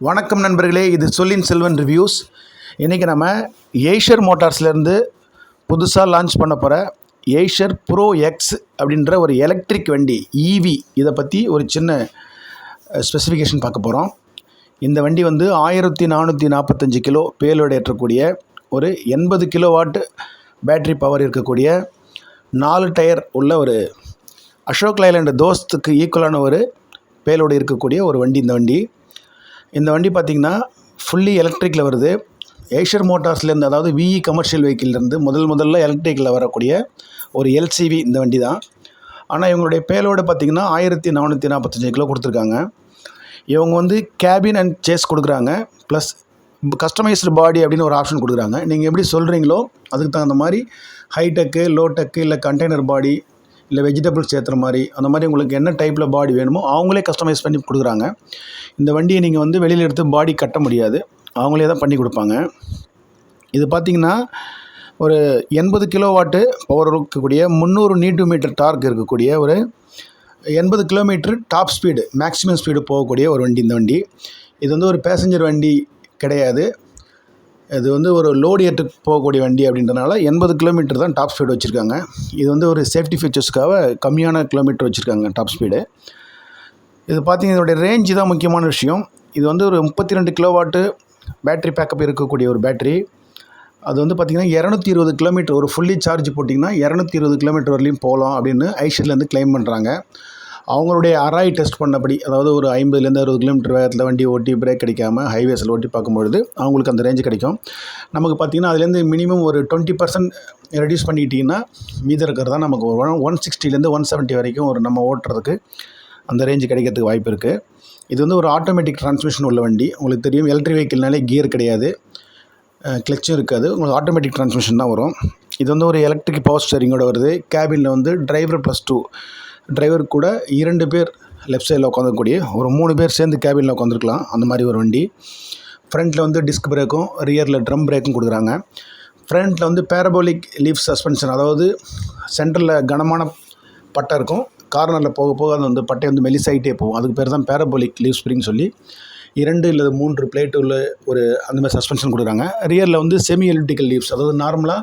வணக்கம் நண்பர்களே இது சொல்லின் செல்வன் ரிவ்யூஸ். இன்றைக்கி நம்ம ஏஷர் மோட்டார்ஸ்லேருந்து புதுசாக லான்ச் பண்ண போகிற ஏஷர் ப்ரோ எக்ஸ் அப்படின்ற ஒரு எலக்ட்ரிக் வண்டி ஈவி இதை பற்றி ஒரு சின்ன ஸ்பெசிஃபிகேஷன் பார்க்க போகிறோம் இந்த வண்டி வந்து ஆயிரத்தி நானூற்றி நாற்பத்தஞ்சு கிலோ பேலோடு ஏற்றக்கூடிய ஒரு எண்பது கிலோ வாட் பேட்ரி பவர் இருக்கக்கூடிய நாலு டயர் உள்ள ஒரு அசோக் லைலாண்ட் தோஸ்துக்கு ஈக்குவலான ஒரு பேலோடு இருக்கக்கூடிய ஒரு வண்டி இந்த வண்டி. இந்த வண்டி பார்த்திங்கன்னா ஃபுல்லி எலக்ட்ரிக்கில் வருது. ஏஷர் மோட்டார்ஸ்லேருந்து அதாவது விஇ கமர்ஷியல் வெஹிக்கிள்லேருந்து முதல் முதல்ல எலக்ட்ரிக்கில் வரக்கூடிய ஒரு எல்சிவி இந்த வண்டி தான். ஆனால் இவங்களுடைய பேலோடு பார்த்திங்கன்னா ஆயிரத்தி நானூற்றி நாற்பத்தஞ்சு கிலோ கொடுத்துருக்காங்க. இவங்க வந்து கேபின் அண்ட் சேஸ் கொடுக்குறாங்க. ப்ளஸ் கஸ்டமைஸ்டு பாடி அப்படின்னு ஒரு ஆப்ஷன் கொடுக்குறாங்க. நீங்கள் எப்படி சொல்கிறீங்களோ அதுக்கு தகுந்த மாதிரி ஹைடெக்கு லோடெக்கு இல்லை கண்டெய்னர் பாடி இல்லை வெஜிடபிள்ஸ் சேர்த்துற மாதிரி அந்த மாதிரி உங்களுக்கு என்ன டைப்பில் பாடி வேணுமோ அவங்களே கஸ்டமைஸ் பண்ணி கொடுக்குறாங்க. இந்த வண்டியை நீங்கள் வந்து வெளியில் எடுத்து பாடி கட்ட முடியாது. அவங்களே தான் பண்ணி கொடுப்பாங்க. இது பார்த்திங்கன்னா ஒரு எண்பது கிலோ வாட்டு பவர் இருக்கக்கூடிய முந்நூறு நீட்டு மீட்டர் டார்க் இருக்கக்கூடிய ஒரு எண்பது kilometre top speed maximum speed போகக்கூடிய ஒரு வண்டி இந்த வண்டி. இது வந்து ஒரு பேசஞ்சர் வண்டி கிடையாது. இது வந்து ஒரு லோடு ஏற்று போகக்கூடிய வண்டி அப்படின்றனால எண்பது கிலோமீட்டர் தான் டாப் ஸ்பீடு வச்சுருக்காங்க. இது வந்து ஒரு சேஃப்டி ஃபீச்சர்ஸ்க்காக கம்மியான கிலோமீட்டர் வச்சுருக்காங்க டாப் ஸ்பீடு இது பார்த்தீங்கன்னா இதோடைய ரேஞ்சு தான் முக்கியமான விஷயம். இது வந்து ஒரு முப்பத்தி ரெண்டு கிலோவாட்டு பேட்ரி பேக்கப் இருக்கக்கூடிய ஒரு பேட்ரி அது வந்து பார்த்திங்கன்னா இரநூத்தி இருபது கிலோமீட்டர் ஒரு ஃபுல்லி சார்ஜ் போட்டிங்கன்னா இரநூத்தி இருபது கிலோமீட்டர் வரலையும் போகலாம் அப்படின்னு ஐஷர்லேருந்து கிளைம் பண்ணுறாங்க அவங்களுடைய அராய் டெஸ்ட் பண்ணபடி அதாவது ஒரு ஐம்பதுலேருந்து அறுபது கிலோமீட்டர் வேகத்தில் வண்டி ஓட்டி பிரேக் கிடைக்காம ஹைவேஸில் ஓட்டி பார்க்கும்பொழுது அவங்களுக்கு அந்த ரேஞ்சு கிடைக்கும். நமக்கு பார்த்திங்கன்னா அதுலேருந்து மினிமம் ஒரு டுவெண்ட்டி பர்சன்ட் ரெடியூஸ் பண்ணிக்கிட்டிங்கன்னா மீதம் இருக்கிறது தான் நமக்கு ஒரு ஒன் ஒன் சிக்ஸ்டிலேருந்து ஒன் செவன்ட்டி வரைக்கும் ஒரு நம்ம ஓட்டுறதுக்கு அந்த ரேஞ்சு கிடைக்கிறதுக்கு வாய்ப்பு இருக்குது இது வந்து ஒரு ஆட்டோமேட்டிக் டிரான்ஸ்மிஷன் உள்ள வண்டி. உங்களுக்கு தெரியும் எலக்ட்ரிக் வெஹிக்கிள்னாலே கியர் கிடையாது. கிளச்சும் இருக்காது. உங்களுக்கு ஆட்டோமேட்டிக் டிரான்ஸ்மிஷன் தான் வரும். இது வந்து ஒரு எலக்ட்ரிக் பவர் ஸ்டேரிங்கோட வருது. கேபினில் வந்து டிரைவர் ப்ளஸ் டூ டிரைவர் கூட இரண்டு பேர் லெஃப்ட் சைடில் உட்காந்துக்கூடிய ஒரு மூணு பேர் சேர்ந்து கேபினில் உட்காந்துருக்கலாம் அந்த மாதிரி ஒரு வண்டி. ஃப்ரண்ட்டில் வந்து டிஸ்க் பிரேக்கும் ரியரில் ட்ரம் பிரேக்கும் கொடுக்குறாங்க. ஃப்ரண்ட்டில் வந்து பேரபோலிக் லீஃப் சஸ்பென்ஷன் அதாவது சென்டரில் கனமான பட்டை இருக்கும். கார்னரில் போக போக அது வந்து பட்டை வந்து மெலிசாகிட்டே போகும். அதுக்கு பேர் தான் பேரபோலிக் லீவ் ஸ்ப்ரிங் சொல்லி. இரண்டு இல்லை மூன்று பிளேட்டு உள்ள ஒரு அந்த மாதிரி சஸ்பென்ஷன் கொடுக்குறாங்க. ரியரில் வந்து செமி எலிப்டிக்கல் லீவ்ஸ் அதாவது நார்மலாக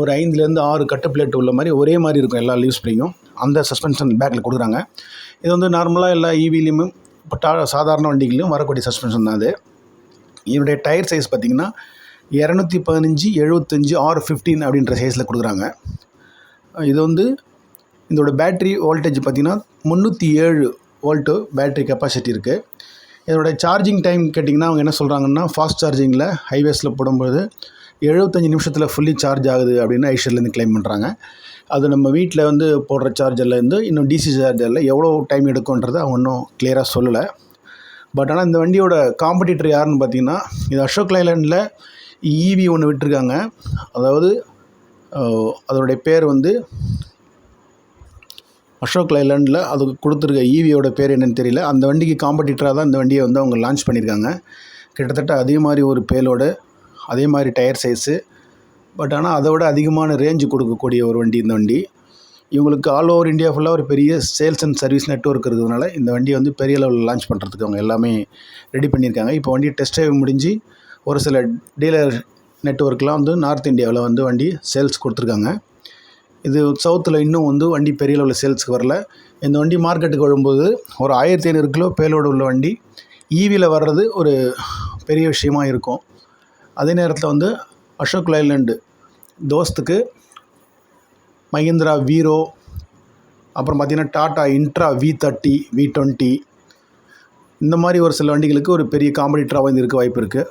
ஒரு ஐந்துலேருந்து ஆறு கட்டு பிளேட் உள்ள மாதிரி ஒரே மாதிரி இருக்கும் எல்லா லீவ் ஸ்ப்ரிங்கும் அந்த சஸ்பென்ஷன் பேக்கில் கொடுக்குறாங்க. இது வந்து நார்மலாக எல்லா e ஈவிலையும் இப்போ டா சாதாரண வண்டிகளையும் வரக்கூடிய சஸ்பென்ஷன் தான் அது. இதனுடைய டயர் சைஸ் பார்த்திங்கன்னா இரநூத்தி பதினஞ்சு எழுபத்தஞ்சு ஆறு ஃபிஃப்டீன் அப்படின்ற சைஸில் கொடுக்குறாங்க. இது வந்து இதோட பேட்ரி வோல்டேஜ் பார்த்திங்கன்னா முந்நூற்றி ஏழு வோல்ட்டு பேட்ரி கெப்பாசிட்டி இருக்குது இதோட சார்ஜிங் டைம் கேட்டிங்கன்னா அவங்க என்ன சொல்கிறாங்கன்னா ஃபாஸ்ட் சார்ஜிங்கில் ஹைவேஸில் போடும்போது எழுபத்தஞ்சி நிமிஷத்தில் ஃபுல்லி சார்ஜ் ஆகுது அப்படின்னு ஐஷர்லேருந்து கிளைம் பண்ணுறாங்க அது நம்ம வீட்டில் வந்து போடுற சார்ஜர்லேருந்து இன்னும் டிசி சார்ஜரில் எவ்வளோ டைம் எடுக்கும்ன்றதை அவங்க இன்னும் கிளியராக சொல்லலை. பட் ஆனால் இந்த வண்டியோட காம்படிட்டர் யாருன்னு பார்த்தீங்கன்னா இது அசோக் லைலாண்டில் ஈவி ஒன்று விட்டுருக்காங்க. அதாவது அதோடைய பேர் வந்து அசோக் லைலாண்டில் அதுக்கு கொடுத்துருக்க ஈவியோட பேர் என்னன்னு தெரியல. அந்த வண்டிக்கு காம்படிட்டராக தான் இந்த வண்டியை வந்து அவங்க லான்ச் பண்ணியிருக்காங்க கிட்டத்தட்ட அதே மாதிரி ஒரு பேலோடு அதே மாதிரி டயர் சைஸு. பட் ஆனால் அதை விட அதிகமான ரேஞ்சு கொடுக்கக்கூடிய ஒரு வண்டி இந்த வண்டி. இவங்களுக்கு ஆல் ஓவர் இந்தியா ஃபுல்லாக ஒரு பெரிய சேல்ஸ் அண்ட் சர்வீஸ் நெட்ஒர்க் இருக்கிறதுனால இந்த வண்டியை வந்து பெரிய லெவலில் லான்ச் பண்ணுறதுக்கு அவங்க எல்லாமே ரெடி பண்ணியிருக்காங்க. இப்போ வண்டி டெஸ்ட் ட்ரைவ் முடிஞ்சு ஒரு சில டீலர் நெட்ஒர்க்லாம் வந்து நார்த் இந்தியாவில் வந்து வண்டி சேல்ஸ் கொடுத்துருக்காங்க. இது சவுத்தில் இன்னும் வந்து வண்டி பெரிய லெவலில் சேல்ஸுக்கு வரல. இந்த வண்டி மார்க்கெட்டுக்கு வரும்போது ஒரு ஆயிரத்தி ஐநூறு கிலோ பேலோடு உள்ள வண்டி ஈவியில் வர்றது ஒரு பெரிய விஷயமாக இருக்கும். அதே நேரத்தில் வந்து அசோக் லைலண்டு தோஸ்துக்கு மஹிந்திரா வீரோ அப்புறம் பார்த்திங்கன்னா Tata Intra V thirty V twenty இந்த மாதிரி ஒரு சில வண்டிகளுக்கு ஒரு பெரிய காம்படிட்டராக வந்து இருக்க வாய்ப்பு இருக்குது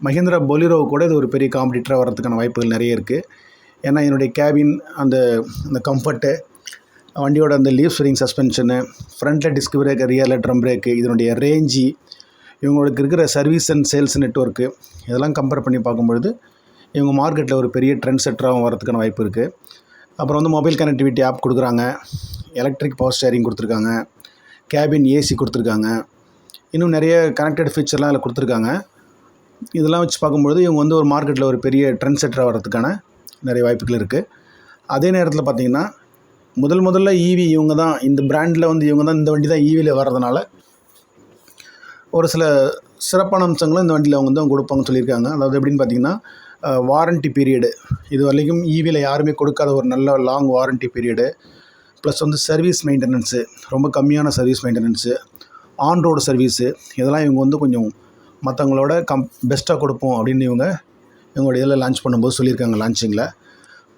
மஹிந்திரா பொலிரோவு கூட இது ஒரு பெரிய காம்படிட்டராக வரதுக்கான வாய்ப்புகள் நிறைய இருக்குது ஏன்னா என்னுடைய கேபின் அந்த அந்த கம்ஃபர்ட்டு வண்டியோட அந்த லீவ் ஸ்வரிங் சஸ்பென்ஷனு ஃப்ரண்ட்டில் டிஸ்க் பிரேக்கு ரியரில் ட்ரம் பிரேக்கு இதனுடைய ரேஞ்சு இவங்களுக்கு இருக்கிற சர்வீஸ் அண்ட் சேல்ஸ் நெட்ஒர்க்கு இதெல்லாம் கம்பேர் பண்ணி பார்க்கும்பொழுது இவங்க மார்க்கெட்டில் ஒரு பெரிய ட்ரெண்ட் செட்டராகவும் வரதுக்கான வாய்ப்பு இருக்குது அப்புறம் வந்து மொபைல் கனெக்டிவிட்டி ஆப் கொடுக்குறாங்க எலக்ட்ரிக் பவர் ஸ்டேரிங் கொடுத்துருக்காங்க கேபின் ஏசி கொடுத்துருக்காங்க இன்னும் நிறைய கனெக்டட் ஃபீச்சர்லாம் அதில் கொடுத்துருக்காங்க. இதெல்லாம் வச்சு பார்க்கும்பொழுது இவங்க வந்து ஒரு மார்க்கெட்டில் ஒரு பெரிய ட்ரெண்ட் செட்டராக வரதுக்கான நிறைய வாய்ப்புகள் இருக்குது அதே நேரத்தில் பார்த்திங்கன்னா முதல் முதல்ல ஈவி இவங்க தான் இந்த பிராண்டில் வந்து இவங்க தான் இந்த வண்டி தான் ஈவியில் வர்றதுனால ஒரு சில சிறப்பான அம்சங்களும் இந்த வண்டியில் அவங்க வந்து அவங்க கொடுப்பாங்கன்னு சொல்லியிருக்காங்க. அதாவது எப்படின்னு பார்த்தீங்கன்னா வாரண்ட்டி பீரியடு இது வரைக்கும் ஈவியில் யாருமே கொடுக்காத ஒரு நல்ல லாங் வாரண்ட்டி பீரியடு ப்ளஸ் வந்து சர்வீஸ் மெயின்டெனன்ஸு ரொம்ப கம்மியான service maintenance on road service இதெல்லாம் இவங்க வந்து கொஞ்சம் மற்றவங்களோட கம் பெஸ்ட்டாக கொடுப்போம் அப்படின்னு இவங்க இவங்களோட இதில் லான்ச் பண்ணும்போது சொல்லியிருக்காங்க லான்ச்சிங்கில்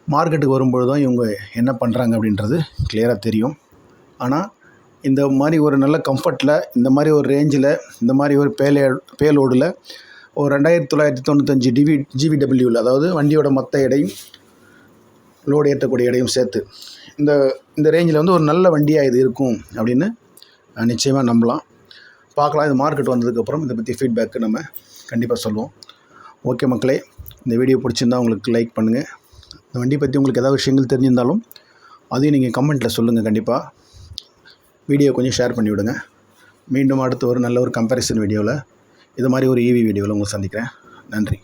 மார்க்கெட்டுக்கு வரும்பொழுது தான் இவங்க என்ன பண்ணுறாங்க அப்படின்றது கிளியராக தெரியும். ஆனால் இந்த மாதிரி ஒரு நல்ல கம்ஃபர்ட்டில் இந்த மாதிரி ஒரு ரேஞ்சில் இந்த மாதிரி ஒரு பேலே பேலோடில் ஒரு ரெண்டாயிரத்தி தொள்ளாயிரத்தி தொண்ணூத்தஞ்சு டிவி ஜிவிடபிள்யூவில் அதாவது வண்டியோட மொத்த எடையும் லோடு ஏற்றக்கூடிய எடையும் சேர்த்து இந்த இந்த ரேஞ்சில் வந்து ஒரு நல்ல வண்டியாக இது இருக்கும் அப்படின்னு நிச்சயமாக நம்பலாம். பார்க்கலாம் இது மார்க்கெட் வந்ததுக்கப்புறம் இதை பற்றி ஃபீட்பேக்கு நம்ம கண்டிப்பாக சொல்லுவோம். ஓகே மக்களே இந்த வீடியோ பிடிச்சிருந்தா உங்களுக்கு லைக் பண்ணுங்கள் இந்த வண்டி பற்றி உங்களுக்கு ஏதாவது விஷயங்கள் தெரிஞ்சிருந்தாலும் அதையும் நீங்கள் கமெண்ட்டில் சொல்லுங்கள் கண்டிப்பாக வீடியோ கொஞ்சம் ஷேர் பண்ணிவிடுங்க மீண்டும் அடுத்து ஒரு நல்ல ஒரு கம்பேரிசன் வீடியோவில் இது மாதிரி ஒரு ஈவி வீடியோவில் உங்களை சந்திக்கிறேன். நன்றி.